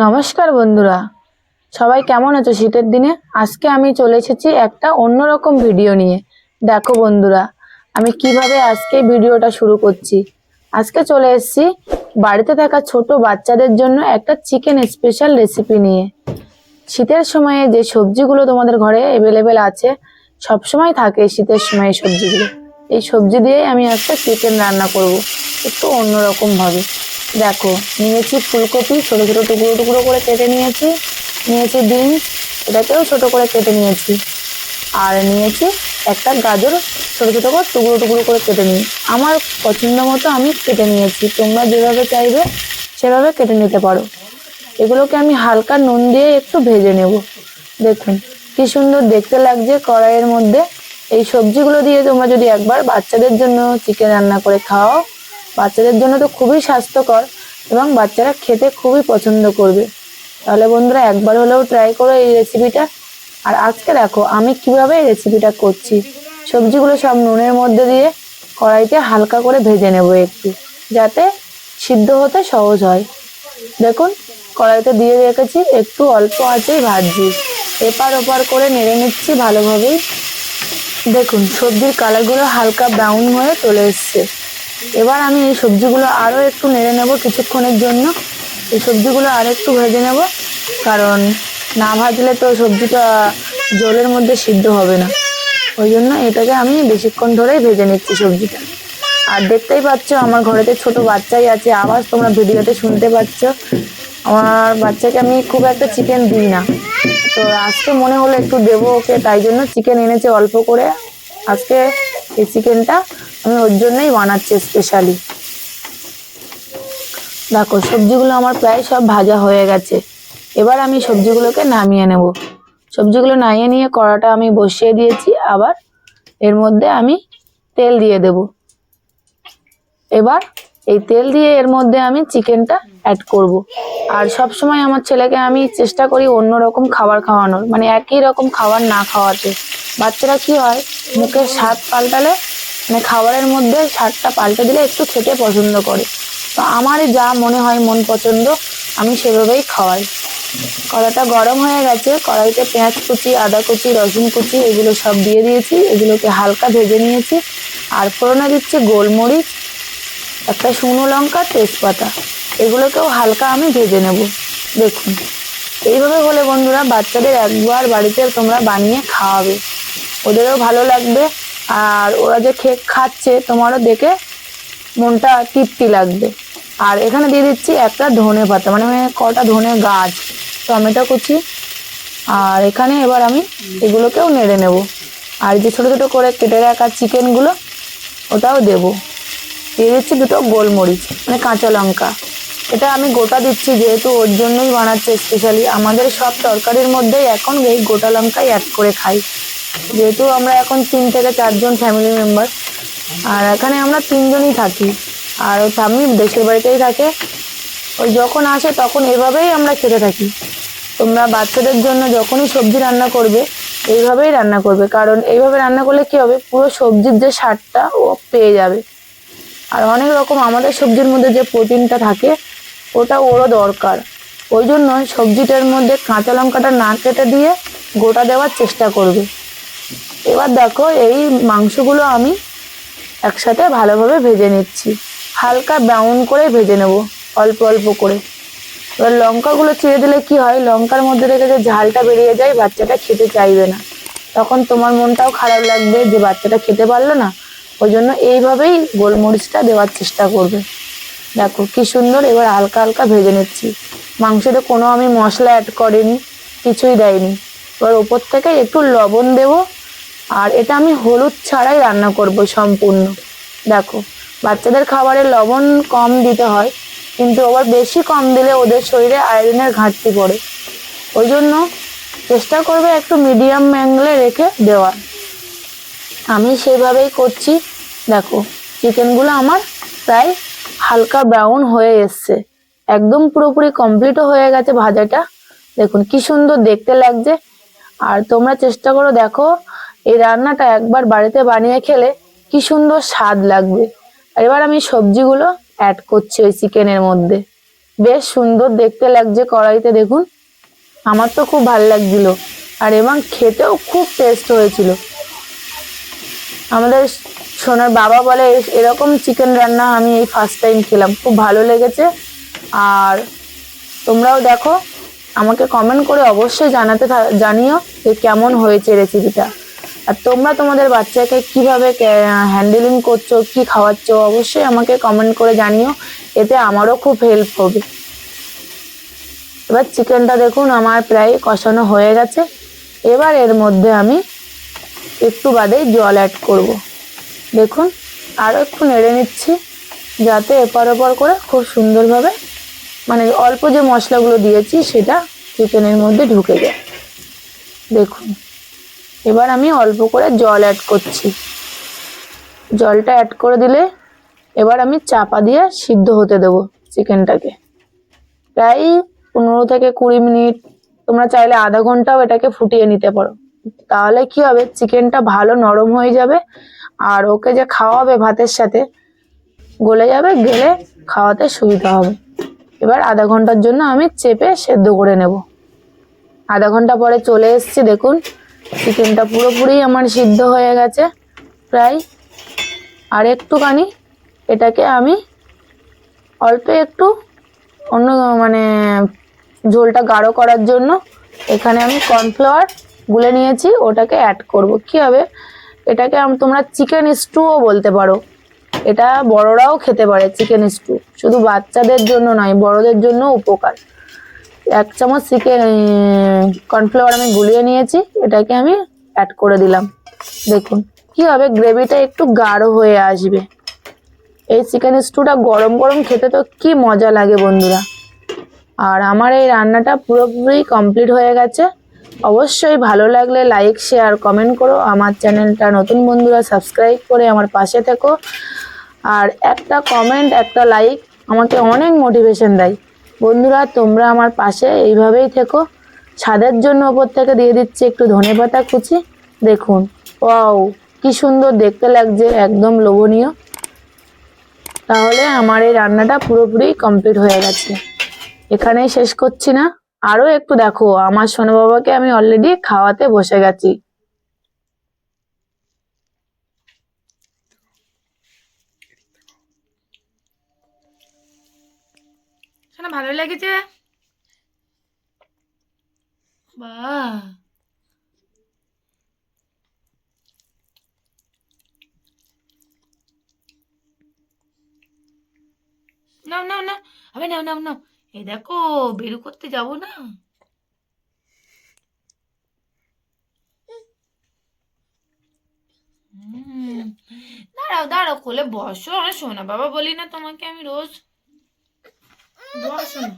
নমস্কার বন্ধুরা। সবাই কেমন আছো শীতের দিনে? আজকে আমি চলে এসেছি একটা অন্যরকম ভিডিও নিয়ে। দেখো বন্ধুরা, আমি কীভাবে আজকে ভিডিওটা শুরু করছি। আজকে চলে এসেছি বাড়িতে থাকা ছোট বাচ্চাদের জন্য একটা চিকেন স্পেশাল রেসিপি নিয়ে। শীতের সময়ে যে সবজিগুলো তোমাদের ঘরে অ্যাভেলেবেল আছে সব সময় থাকে শীতের সময় সবজিগুলো। এই সবজি দিয়েই আমি আজকে চিকেন রান্না করব, একটু অন্যরকম ভাবে দেখো, নিয়েছি ফুলকপি, ছোটো ছোটো টুকরো টুকরো করে কেটে নিয়েছি। নিয়েছি বিনস এটাকেও ছোটো করে কেটে নিয়েছি। আর নিয়েছি একটা গাজর, ছোটো ছোটো করে টুকরো টুকরো করে কেটে নিই। আমার পছন্দ মতো আমি কেটে নিয়েছি। তোমরা যেভাবে চাইবে, সেভাবে কেটে নিতে পারো। এগুলোকে আমি হালকা নুন দিয়ে একটু ভেজে নেব। দেখুন, কি সুন্দর দেখতে লাগছে কড়াইয়ের মধ্যে। এই সবজিগুলো দিয়ে তোমরা যদি একবার বাচ্চাদের জন্য চিকেন রান্না করে খাও বাচ্চাদের জন্য তো খুবই স্বাস্থ্যকর এবং বাচ্চারা খেতে খুবই পছন্দ করবে। তাহলে বন্ধুরা, একবার হলেও ট্রাই করো এই রেসিপিটা আর আজকে দেখো, আমি কীভাবে এই রেসিপিটা করছি। সবজিগুলো সব নুনের মধ্যে দিয়ে কড়াইতে হালকা করে ভেজে নেব একটু, যাতে সিদ্ধ হতে সহজ হয়। দেখুন, কড়াইতে দিয়ে রেখেছি একটু অল্প আঁচেই ভাজছি এপার ওপার করে নেড়ে নিচ্ছি ভালোভাবেই। দেখুন, সবজির কালারগুলো হালকা ব্রাউন হয়ে চলে এসছে। এবার আমি এই সবজিগুলো আরও একটু নেড়ে নেব কিছুক্ষণের জন্য। এই সবজিগুলো আর একটু ভেজে নেব, কারণ না ভাজলে তো সবজিটা জলের মধ্যে সিদ্ধ হবে না। ওই জন্য এটাকে আমি বেশিক্ষণ ধরেই ভেজে নিচ্ছি সবজিটা। আর দেখতেই পাচ্ছ, আমার ঘরেতে ছোট বাচ্চাই আছে, আওয়াজ তোমরা ভিডিওতে শুনতে পাচ্ছ। আমার বাচ্চাকে আমি খুব একটা চিকেন দিই না। তো আজকে মনে হলো একটু দেবো ওকে, তাই জন্য চিকেন এনেছে অল্প করে। আজকে এই চিকেনটা আমি ওর জন্যই বানাচ্ছি স্পেশালি দেখো, সবজিগুলো আমার প্রায় সব ভাজা হয়ে গেছে। এবার আমি সবজিগুলোকে নামিয়ে নেব। সবজিগুলো নামিয়ে নিয়ে কড়াটা আমি বসিয়ে দিয়েছি, আবার এর মধ্যে আমি তেল দিয়ে দেব। এবার এই তেল দিয়ে এর মধ্যে আমি চিকেনটা অ্যাড করব। আর সব সময় আমার ছেলেকে আমি চেষ্টা করি অন্য রকম খাবার খাওয়ানোর মানে একই রকম খাবার না খাওয়াতে। বাচ্চারা কি হয়, মুখের স্বাদ পাল্টালে মানে খাবারের মধ্যে স্বাদটা পাল্টে দিলে একটু খেতে পছন্দ করে। তো আমার যা মনে হয় মন পছন্দ, আমি সেভাবেই খাওয়াই। কড়াটা গরম হয়ে গেছে, কড়াইতে পেঁয়াজ কুচি, আদা কুচি, রসুন কুচি, এগুলো সব দিয়ে দিয়েছি, এগুলোকে হালকা ভেজে নিয়েছি, আর ফোড়নে দিচ্ছি গোলমরিচ, একটা শুকনো লঙ্কা, তেজপাতা। এগুলোকেও হালকা আমি ভেজে নেব। দেখুন, এইভাবে হলে বন্ধুরা বাচ্চাদের একবার বাড়িতে তোমরা বানিয়ে খাওয়াবে। ওদেরও ভালো লাগবে। আর ওরা যে খেক খাচ্ছে, তোমারও দেখে মনটা তৃপ্তি লাগবে। আর এখানে দিয়ে দিচ্ছি একটা ধনে পাতা মানে কটা ধনে গাছ, টমেটো কুচি। আর এখানে এবার আমি এগুলোকেও নেড়ে নেব। আর যে ছোটো ছোটো করে কেটে রাখা চিকেনগুলো, ওটাও দেবো। দিয়ে দিচ্ছি দুটো গোলমরিচ মানে কাঁচা লঙ্কা। এটা আমি গোটা দিচ্ছি, যেহেতু ওর জন্যই বানাচ্ছে স্পেশালি আমাদের সব তরকারির মধ্যেই এখন এই গোটা লঙ্কাই অ্যাড করে খাই। যেহেতু আমরা এখন তিন থেকে চারজন ফ্যামিলি মেম্বার আর এখানে আমরা তিনজনই থাকি। আর ওর স্বামী দেশের বাড়িতেই থাকে। ওই যখন আসে তখন এভাবেই আমরা খেতে থাকি। তোমরা বাচ্চাদের জন্য যখনই সবজি রান্না করবে, এইভাবেই রান্না করবে। কারণ এইভাবে রান্না করলে কি হবে? পুরো সবজির যে স্বাদটা ও পেয়ে যাবে। আর অনেক রকম আমাদের সবজির মধ্যে যে প্রোটিনটা থাকে, ওটা ওরও দরকার। ওই জন্য সবজিটার মধ্যে কাঁচা লঙ্কাটা না কেটে দিয়ে গোটা দেওয়ার চেষ্টা করবে। এবার দেখো, এই মাংসগুলো আমি একসাথে ভালোভাবে ভেজে নিচ্ছি। হালকা ব্রাউন করে ভেজে নেব, অল্প অল্প করে। এবার লঙ্কাগুলো চিড়ে দিলে কি হয়, লঙ্কার মধ্যে থেকে যে ঝালটা বেরিয়ে যায়, বাচ্চাটা খেতে চাইবে না। তখন তোমার মনটাও খারাপ লাগবে যে বাচ্চাটা খেতে পারল না। ওই জন্য এইভাবেই গোলমরিচটা দেওয়ার চেষ্টা করবে। দেখো, কি সুন্দর এবার হালকা হালকা ভেজে নিচ্ছি। মাংসতে কোনো আমি মশলা অ্যাড করিনি, কিছুই দেয়নি। এবার ওপর থেকে একটু লবণ দেব আর এটা আমি হলুদ ছাড়াই রান্না করব সম্পূর্ণ। দেখো, বাচ্চাদের খাবারে লবণ কম দিতে হয়, কিন্তু আবার বেশি কম দিলে ওদের শরীরে আয়রনের ঘাটতি পড়ে। ওই জন্য চেষ্টা করবে একটু মিডিয়াম অ্যাঙ্গেলে রেখে দেওয়ার। আমি সেভাবেই করছি। দেখো চিকেনগুলো আমার প্রায় হালকা ব্রাউন হয়ে এসছে। একদম পুরোপুরি কমপ্লিটও হয়ে গেছে ভাজাটা। দেখুন, কি সুন্দর দেখতে লাগছে। আর তোমরা চেষ্টা করো, দেখো এই রান্নাটা একবার বাড়িতে বানিয়ে খেলে কি সুন্দর স্বাদ লাগবে। এবার আমি সবজিগুলো অ্যাড করছি ওই চিকেনের মধ্যে। বেশ সুন্দর দেখতে লাগছে কড়াইতে, দেখুন। আমার তো খুব ভালো লাগছিল আর এবং খেতেও খুব টেস্ট হয়েছিল। আমাদের সোনার বাবা বলে, "এ- এরকম চিকেন রান্না আমি এই ফার্স্ট টাইম খেলাম। খুব ভালো লেগেছে। আর তোমরাও দেখো, আমাকে কমেন্ট করে অবশ্যই জানাতে জানিও যে কেমন হয়েছে রেসিপিটা আর তোমরা তোমাদের বাচ্চাকে কীভাবে হ্যান্ডেলিং করছ, কি খাওয়াচ্ছ, অবশ্যই আমাকে কমেন্ট করে জানিও। এতে আমারও খুব হেল্প হবে। এবার চিকেনটা দেখুন, আমার প্রায় কষানো হয়ে গেছে। এবার এর মধ্যে আমি একটু বাদেই জল অ্যাড করব। দেখুন আরও একটু নেড়ে নিচ্ছি, যাতে এপার ওপর করে খুব সুন্দরভাবে মানে অল্প যে মশলাগুলো দিয়েছি, সেটা চিকেনের মধ্যে ঢুকে যায়। দেখুন। এবার আমি অল্প করে জল অ্যাড করছি। জলটা অ্যাড করে দিলে এবার আমি চাপা দিয়ে সিদ্ধ হতে দেবো চিকেনটাকে। প্রায় পনেরো থেকে কুড়ি মিনিট। তোমরা চাইলে আধা ঘন্টাও এটাকে ফুটিয়ে নিতে পারো। তাহলে কি হবে? চিকেনটা ভালো নরম হয়ে যাবে আর ওকে যে খাওয়াবে ভাতের সাথে, গলে যাবে, গেলে খাওয়াতে সুবিধা হবে। এবার আধা ঘণ্টার জন্য আমি চেপে সেদ্ধ করে নেব। আধা ঘণ্টা পরে চলে এসেছি, দেখুন। চিকেনটা পুরোপুরি আমার সিদ্ধ হয়ে গেছে, প্রায় আর একটুখানি এটাকে আমি অল্প একটু অন্য মানে ঝোলটা গাঢ় করার জন্য এখানে আমি কর্নফ্লাওয়ার গুলে নিয়েছি, ওটাকে অ্যাড করব। কি হবে? এটাকে তোমরা চিকেন স্টুও বলতে পারো। এটা বড়রাও খেতে পারে চিকেন স্টু শুধু বাচ্চাদের জন্য নয়, বড়দের জন্য উপকার। এক চামচ চিকেন কর্নফ্লাওয়ার আমি গুলিয়ে নিয়েছি, এটাকে আমি অ্যাড করে দিলাম। দেখুন, কি হবে গ্রেভিটা একটু গাঢ় হয়ে আসবে। এই চিকেন স্টুটা গরম গরম খেতে তো কি মজা লাগে বন্ধুরা। আর আমার এই রান্নাটা পুরোপুরি কমপ্লিট হয়ে গেছে। অবশ্যই ভালো লাগলে লাইক শেয়ার কমেন্ট করো। আমার চ্যানেলটা নতুন বন্ধুরা সাবস্ক্রাইব করে আমার পাশে থেকো। আর একটা কমেন্ট একটা লাইক আমাকে অনেক মোটিভেশন দেয়। বন্ধুরা, তোমরা আমার পাশে এইভাবেই থেকো। ছাদের জন্য ওপর থেকে দিয়ে দিচ্ছি একটু ধনেপাতা কুচি। দেখুন, ওয়াও, কি সুন্দর দেখতে লাগছে, একদম লোভনীয়। তাহলে আমার এই রান্নাটা পুরোপুরি কমপ্লিট হয়ে গেছে। এখানেই শেষ করছি না। আরও একটু দেখো, আমার সোনা বাবাকে আমি অলরেডি খাওয়াতে বসে গেছি। শোনা ভালো লেগেছে? বাহ নাও নাও নাও আবে নাও নাও নাও। এই দেখো, বেরু করতে যাব না? দাঁড়াও দাঁড়াও, কোলে বসো, আর শোনা, বাবা বলি না তোমাকে আমি রোজ বসো না